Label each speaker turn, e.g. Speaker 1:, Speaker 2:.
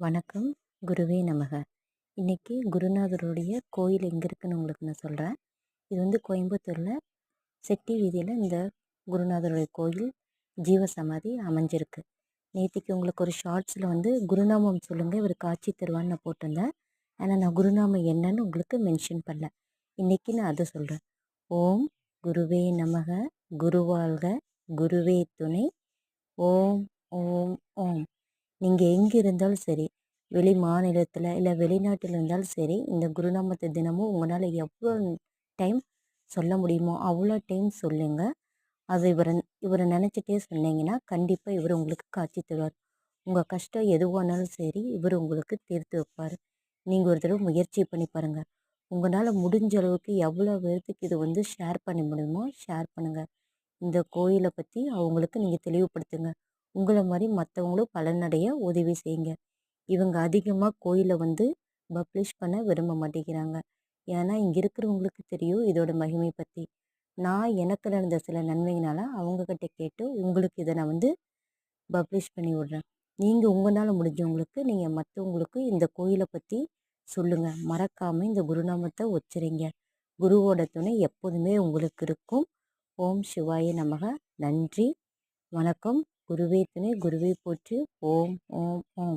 Speaker 1: வணக்கம். குருவே நமக. இன்றைக்கி குருநாதருடைய கோயில் எங்கே இருக்குன்னு உங்களுக்கு நான் சொல்கிறேன் இது வந்து கோயம்புத்தூரில் செட்டி வீதியில் இந்த குருநாதருடைய கோயில் ஜீவசமாதி அமைஞ்சிருக்கு. நேற்றுக்கு உங்களுக்கு ஒரு ஷார்ட்ஸில் வந்து குருநாமம் சொல்லுங்கள் இவர் காட்சி தருவான்னு நான் போட்டிருந்தேன். ஆனால் நான் குருநாமம் என்னன்னு உங்களுக்கு மென்ஷன் பண்ணல. இன்னைக்கு நான் அதை சொல்கிறேன் ஓம் குருவே நமக. குருவாழ்க குருவே துணை. ஓம் ஓம் ஓம். நீங்கள் எங்கே இருந்தாலும் சரி வெளி மாநிலத்தில் இல்லை வெளிநாட்டில் இருந்தாலும் சரி இந்த குருநாமத்தை தினமும் உங்களால் எவ்வளோ டைம் சொல்ல முடியுமோ அவ்வளோ டைம் சொல்லுங்கள் அது இவரை இவரை நினச்சிட்டே சொன்னீங்கன்னா கண்டிப்பாக இவர் உங்களுக்கு காட்சி தருவார். உங்கள் கஷ்டம் எதுவானாலும் சரி இவர் உங்களுக்கு தீர்த்து வைப்பார். நீங்கள் ஒரு தடவை முயற்சி பண்ணி பாருங்கள் உங்களால் முடிஞ்ச அளவுக்கு எவ்வளோ பேர்த்துக்கு இது வந்து ஷேர் பண்ண முடியுமோ ஷேர் பண்ணுங்கள் இந்த கோயிலை பற்றி அவங்களுக்கு நீங்கள் தெளிவுபடுத்துங்க. உங்களை மாதிரி மற்றவங்களும் பலனடைய உதவி செய்யுங்க. இவங்க அதிகமாக கோயிலை வந்து பப்ளிஷ் பண்ண விரும்ப மாட்டேங்கிறாங்க. ஏன்னா இங்கே இருக்கிறவங்களுக்கு தெரியும் இதோட மகிமை பற்றி நான் எனக்கு நடந்த சில நன்மையினால் அவங்கக்கிட்ட கேட்டு உங்களுக்கு இதை நான் வந்து பப்ளிஷ் பண்ணி விட்றேன். நீங்கள் உங்களால் முடிஞ்சவங்களுக்கு நீங்கள் மற்றவங்களுக்கு இந்த கோயிலை பற்றி சொல்லுங்கள் மறக்காமல் இந்த குருநாமத்தை உச்சரிங்க. குருவோட துணை எப்போதுமே உங்களுக்கு இருக்கும். ஓம் சிவாய நமக. நன்றி. வணக்கம். குருவே துணை குருவே போற்று. ஓம் ஓம் ஓம்.